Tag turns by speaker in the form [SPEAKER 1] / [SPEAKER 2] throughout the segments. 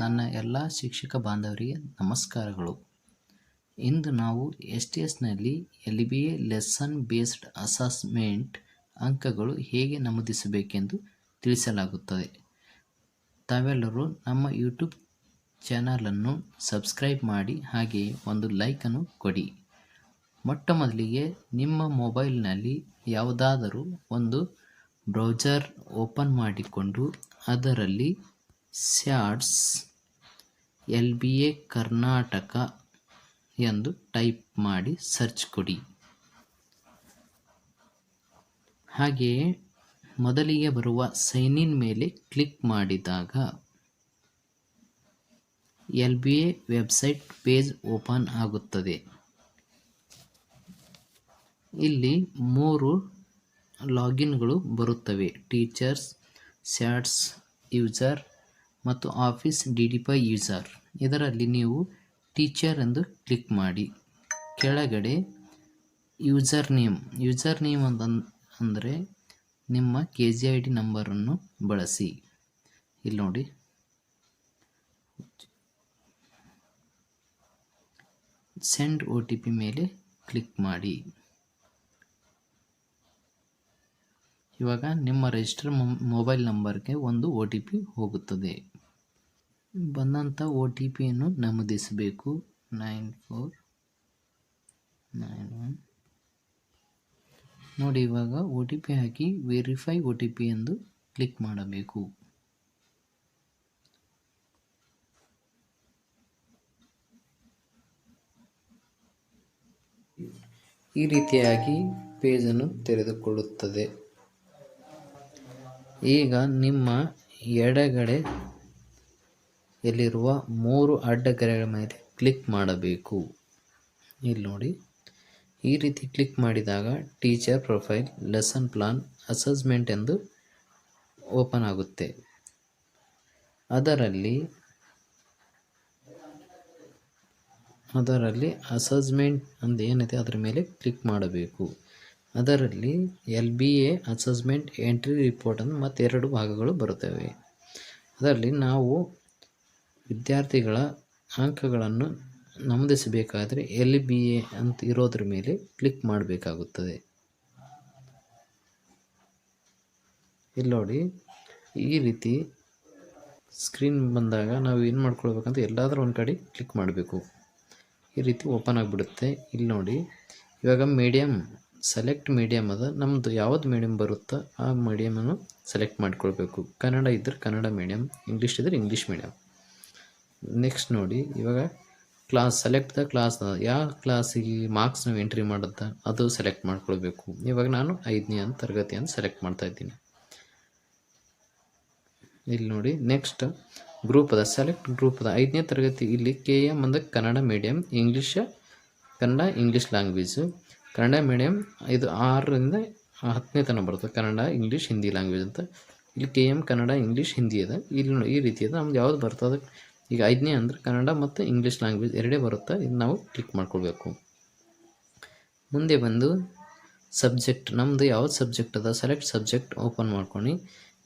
[SPEAKER 1] ನನ್ನ ಎಲ್ಲ ಶಿಕ್ಷಕ ಬಾಂಧವರಿಗೆ ನಮಸ್ಕಾರಗಳು. ಇಂದು ನಾವು S T ಎಸ್ನಲ್ಲಿ L B A lesson based assessment ಅಂಕಗಳು ಹೇಗೆ ನಮೂದಿಸಬೇಕೆಂದು ತಿಳಿಸಲಾಗುತ್ತದೆ. ತಾವೆಲ್ಲರೂ ನಮ್ಮ ಯೂಟ್ಯೂಬ್ ಚಾನಲನ್ನು ಸಬ್ಸ್ಕ್ರೈಬ್ ಮಾಡಿ, ಹಾಗೆಯೇ ಒಂದು ಲೈಕನ್ನು ಕೊಡಿ. ಮೊಟ್ಟ ಮೊದಲಿಗೆ ನಿಮ್ಮ ಮೊಬೈಲ್ನಲ್ಲಿ ಯಾವುದಾದರೂ ಒಂದು ಬ್ರೌಸರ್ ಓಪನ್ ಮಾಡಿಕೊಂಡು ಅದರಲ್ಲಿ SATS L B A Karnataka ಎಂದು ಟೈಪ್ ಮಾಡಿ ಸರ್ಚ್ ಕೊಡಿ. ಹಾಗೆಯೇ ಮೊದಲಿಗೆ ಬರುವ ಸೈನ್ ಇನ್ ಮೇಲೆ ಕ್ಲಿಕ್ ಮಾಡಿದಾಗ L B A website page open ಆಗುತ್ತದೆ. ಇಲ್ಲಿ ಮೂರು ಲಾಗಿನ್ಗಳು ಬರುತ್ತವೆ. ಟೀಚರ್ಸ್ ಸ್ಯಾಟ್ಸ್ ಯೂಸರ್ ಮತ್ತು office D D P I user. ಇದರಲ್ಲಿ ನೀವು ಟೀಚರ್ ಎಂದು ಕ್ಲಿಕ್ ಮಾಡಿ. ಕೆಳಗಡೆ ಯೂಸರ್ ನೇಮ್. ಯೂಸರ್ ನೇಮ್ ಅಂತ ಅಂದರೆ ನಿಮ್ಮ ಕೆ ಜಿ ಐ ಡಿ ನಂಬರನ್ನು ಬಳಸಿ. ಇಲ್ಲಿ ನೋಡಿ. ಸೆಂಡ್ ಒ ಟಿ ಪಿ ಮೇಲೆ ಕ್ಲಿಕ್ ಮಾಡಿ. ಇವಾಗ ನಿಮ್ಮ ರಿಜಿಸ್ಟರ್ ಮೊಬೈಲ್ ನಂಬರ್ಗೆ ಒಂದು ಒ ಟಿ ಪಿ ಹೋಗುತ್ತದೆ. ಬಂದಂಥ ಒ ಟಿ ಪಿಯನ್ನು ನಮೂದಿಸಬೇಕು. ನೈನ್ ಫೋರ್ ನೈನ್ ಒನ್ ನೋಡಿ, ಇವಾಗ ಒ ಟಿ ಪಿ ಹಾಕಿ ವೆರಿಫೈ ಒ ಟಿ ಪಿ ಎಂದು ಕ್ಲಿಕ್ ಮಾಡಬೇಕು. ಈ ರೀತಿಯಾಗಿ ಪೇಜನ್ನು ತೆರೆದುಕೊಳ್ಳುತ್ತದೆ. ಈಗ ನಿಮ್ಮ ಎಡಗಡೆ ಎಲ್ಲಿರುವ ಮೂರು ಅಡ್ಡಗೆರೆಗಳ ಮೇಲೆ ಕ್ಲಿಕ್ ಮಾಡಬೇಕು. ಇಲ್ಲಿ ನೋಡಿ. ಈ ರೀತಿ ಕ್ಲಿಕ್ ಮಾಡಿದಾಗ teacher profile, lesson plan, assessment ಎಂದು ಓಪನ್ ಆಗುತ್ತೆ. ಅದರಲ್ಲಿ ಅದರಲ್ಲಿ ಅಸೆಸ್ಮೆಂಟ್ ಅಂತ ಏನಿದೆ ಅದರ ಮೇಲೆ ಕ್ಲಿಕ್ ಮಾಡಬೇಕು. ಅದರಲ್ಲಿ L B A, assessment, entry report ಅಂತ ಮತ್ತೆರಡು ಭಾಗಗಳು ಬರುತ್ತವೆ. ಅದರಲ್ಲಿ ನಾವು ವಿದ್ಯಾರ್ಥಿಗಳ ಅಂಕಗಳನ್ನು ನಮೂದಿಸಬೇಕಾದರೆ ಎಲ್ ಬಿ ಎ ಅಂತ ಇರೋದ್ರ ಮೇಲೆ ಕ್ಲಿಕ್ ಮಾಡಬೇಕಾಗುತ್ತದೆ. ಇಲ್ಲಿ ನೋಡಿ, ಈ ರೀತಿ ಸ್ಕ್ರೀನ್ ಬಂದಾಗ ನಾವು ಏನು ಮಾಡ್ಕೊಳ್ಬೇಕಂತ ಎಲ್ಲಾದರೂ ಒಂದು ಕಡೆ ಕ್ಲಿಕ್ ಮಾಡಬೇಕು. ಈ ರೀತಿ ಓಪನ್ ಆಗಿಬಿಡುತ್ತೆ. ಇಲ್ಲಿ ನೋಡಿ, ಇವಾಗ ಮೀಡಿಯಮ್ ಸೆಲೆಕ್ಟ್ ಮೀಡಿಯಮ್ ಅದ. ನಮ್ಮದು ಯಾವ್ದು ಮೀಡಿಯಮ್ ಬರುತ್ತೋ ಆ ಮೀಡಿಯಮನ್ನು ಸೆಲೆಕ್ಟ್ ಮಾಡ್ಕೊಳ್ಬೇಕು. ಕನ್ನಡ ಇದ್ದರೆ ಕನ್ನಡ ಮೀಡಿಯಮ್ ಇಂಗ್ಲೀಷ್ ಇದ್ದರೆ ಇಂಗ್ಲೀಷ್ ಮೀಡಿಯಮ್ ನೆಕ್ಸ್ಟ್ ನೋಡಿ, ಇವಾಗ ಕ್ಲಾಸ್ ಸೆಲೆಕ್ಟ್ ದ ಕ್ಲಾಸ್ ಯಾವ ಕ್ಲಾಸಿಗೆ ಮಾರ್ಕ್ಸ್ ನಾವು ಎಂಟ್ರಿ ಮಾಡುತ್ತ, ಅದು ಸೆಲೆಕ್ಟ್ ಮಾಡ್ಕೊಳ್ಬೇಕು. ಇವಾಗ ನಾನು ಐದನೇ ಅಂತ ತರಗತಿ ಸೆಲೆಕ್ಟ್ ಮಾಡ್ತಾ ಇದ್ದೀನಿ. ಇಲ್ಲಿ ನೋಡಿ ನೆಕ್ಸ್ಟ್ ಗ್ರೂಪ್ ಅದ ಸೆಲೆಕ್ಟ್ ಗ್ರೂಪ್ ಅದ ಐದನೇ ತರಗತಿ ಇಲ್ಲಿ ಕೆ ಎಂ ಅಂದರೆ Kannada medium English Kannada English language Kannada medium ಇದು ಆರರಿಂದ ಹತ್ತನೇ ತನಕ ಬರುತ್ತೆ, ಕನ್ನಡ ಇಂಗ್ಲೀಷ್ ಹಿಂದಿ ಲ್ಯಾಂಗ್ವೇಜ್ ಅಂತ. ಇಲ್ಲಿ K M Kannada English Hindi ಅದ ಇಲ್ಲಿ ಈ ರೀತಿ ಅದ ನಮ್ದು ಯಾವ್ದು ಬರ್ತದೆ ಈಗ ಐದನೇ ಅಂದ್ರೆ ಕನ್ನಡ ಮತ್ತು ಇಂಗ್ಲೀಷ್ ಲ್ಯಾಂಗ್ವೇಜ್ ಎರಡೇ ಬರುತ್ತೆ. ಇದು ನಾವು ಕ್ಲಿಕ್ ಮಾಡ್ಕೊಳ್ಬೇಕು. ಮುಂದೆ ಬಂದು ಸಬ್ಜೆಕ್ಟ್ ನಮ್ಮದು ಯಾವ್ದು ಸಬ್ಜೆಕ್ಟ್ ಅದ? ಸೆಲೆಕ್ಟ್ ಸಬ್ಜೆಕ್ಟ್ ಓಪನ್ ಮಾಡ್ಕೊಂಡು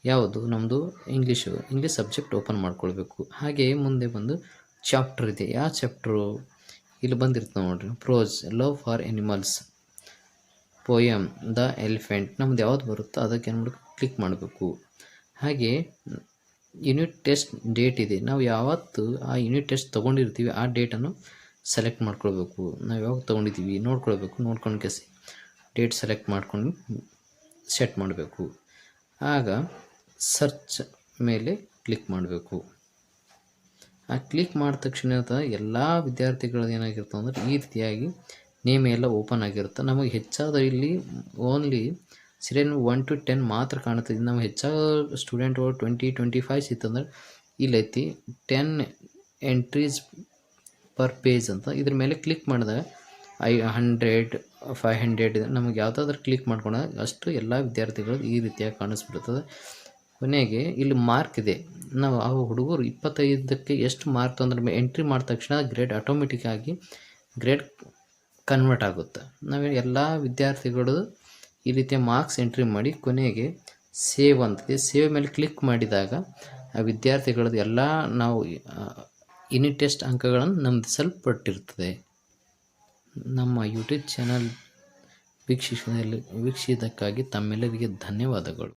[SPEAKER 1] ಯಾವುದು? ನಮ್ಮದು ಇಂಗ್ಲೀಷು ಇಂಗ್ಲೀಷ್ ಸಬ್ಜೆಕ್ಟ್ ಓಪನ್ ಮಾಡ್ಕೊಳ್ಬೇಕು. ಹಾಗೆಯೇ ಮುಂದೆ ಬಂದು ಚಾಪ್ಟರ್ ಇದೆ. ಯಾವ ಚಾಪ್ಟ್ರು ಇಲ್ಲಿ ಬಂದಿರ್ತದೆ ನೋಡ್ರಿ. Prose love for animals poem the elephant ನಮ್ದು ಯಾವ್ದು ಬರುತ್ತೋ ಅದಕ್ಕೆ ಏನು ಮಾಡಬೇಕು? ಕ್ಲಿಕ್ ಮಾಡಬೇಕು. ಹಾಗೆ ಯೂನಿಟ್ ಟೆಸ್ಟ್ ಡೇಟ್ ಇದೆ. ನಾವು ಯಾವತ್ತು ಆ ಯೂನಿಟ್ ಟೆಸ್ಟ್ ತೊಗೊಂಡಿರ್ತೀವಿ, ಆ ಡೇಟನ್ನು ಸೆಲೆಕ್ಟ್ ಮಾಡ್ಕೊಳ್ಬೇಕು. ನಾವು ಯಾವಾಗ ತೊಗೊಂಡಿದ್ದೀವಿ, ನೋಡ್ಕೊಳ್ಬೇಕು, ನೋಡ್ಕೊಂಡು ಕೆಸಿ ಡೇಟ್ ಸೆಲೆಕ್ಟ್ ಮಾಡ್ಕೊಂಡು ಸೆಟ್ ಮಾಡಬೇಕು. ಆಗ ಸರ್ಚ್ ಮೇಲೆ ಕ್ಲಿಕ್ ಮಾಡಬೇಕು. ಆ ಕ್ಲಿಕ್ ಮಾಡಿದ ತಕ್ಷಣ ಎಲ್ಲ ವಿದ್ಯಾರ್ಥಿಗಳದ್ದು ಏನಾಗಿರ್ತವೆ ಅಂದರೆ ಈ ರೀತಿಯಾಗಿ ನೇಮ್ ಎಲ್ಲ ಓಪನ್ ಆಗಿರುತ್ತೆ. ನಮಗೆ ಹೆಚ್ಚಾದ ಇಲ್ಲಿ only serial one to ten ಮಾತ್ರ ಕಾಣುತ್ತದೆ ಹೆಚ್ಚಾಗ ಸ್ಟೂಡೆಂಟ್ ಸ್ಟೂಡೆಂಟ್ಗಳು ಟ್ವೆಂಟಿ ಟ್ವೆಂಟಿ ಫೈವ್ ಸಿತ್ತಂದ್ರೆ ಇಲ್ಲೈತಿ ಟೆನ್ ಎಂಟ್ರೀಸ್ ಪರ್ ಪೇಜ್ ಅಂತ. ಇದ್ರ ಮೇಲೆ ಕ್ಲಿಕ್ ಮಾಡಿದಾಗ ಐ ಹಂಡ್ರೆಡ್ ಫೈವ್ ಹಂಡ್ರೆಡ್ ನಮಗೆ ಯಾವುದಾದ್ರೂ ಕ್ಲಿಕ್ ಮಾಡ್ಕೊಂಡಾಗ ಅಷ್ಟು ಎಲ್ಲ ವಿದ್ಯಾರ್ಥಿಗಳು ಈ ರೀತಿಯಾಗಿ ಕಾಣಿಸ್ಬಿಡ್ತದೆ. ಕೊನೆಗೆ ಇಲ್ಲಿ ಮಾರ್ಕ್ ಇದೆ. ನಾವು ಆ ಹುಡುಗರು ಇಪ್ಪತ್ತೈದಕ್ಕೆ ಎಷ್ಟು ಮಾರ್ಕ್ ಅಂದ್ರೆ ಎಂಟ್ರಿ ಮಾಡಿದ ತಕ್ಷಣ ಗ್ರೇಡ್ ಆಟೋಮೆಟಿಕ್ ಆಗಿ ಗ್ರೇಡ್ ಕನ್ವರ್ಟ್ ಆಗುತ್ತೆ. ನಾವು ಎಲ್ಲ ವಿದ್ಯಾರ್ಥಿಗಳು ಈ ರೀತಿಯ ಮಾರ್ಕ್ಸ್ ಎಂಟ್ರಿ ಮಾಡಿ ಕೊನೆಗೆ ಸೇವ್ ಅಂತಿದೆ. ಸೇವ್ ಮೇಲೆ ಕ್ಲಿಕ್ ಮಾಡಿದಾಗ ಆ ವಿದ್ಯಾರ್ಥಿಗಳದ್ದು ಎಲ್ಲ ನಾವು ಯೂನಿಟ್ ಟೆಸ್ಟ್ ಅಂಕಗಳನ್ನು ನಮೂದಿಸಲ್ಪಟ್ಟಿರ್ತದೆ. ನಮ್ಮ ಯೂಟ್ಯೂಬ್ ಚಾನಲ್ ವೀಕ್ಷಿಸಿದಲ್ಲಿ ವೀಕ್ಷಿಸಿದ್ದಕ್ಕಾಗಿ ತಮ್ಮೆಲ್ಲರಿಗೆ ಧನ್ಯವಾದಗಳು.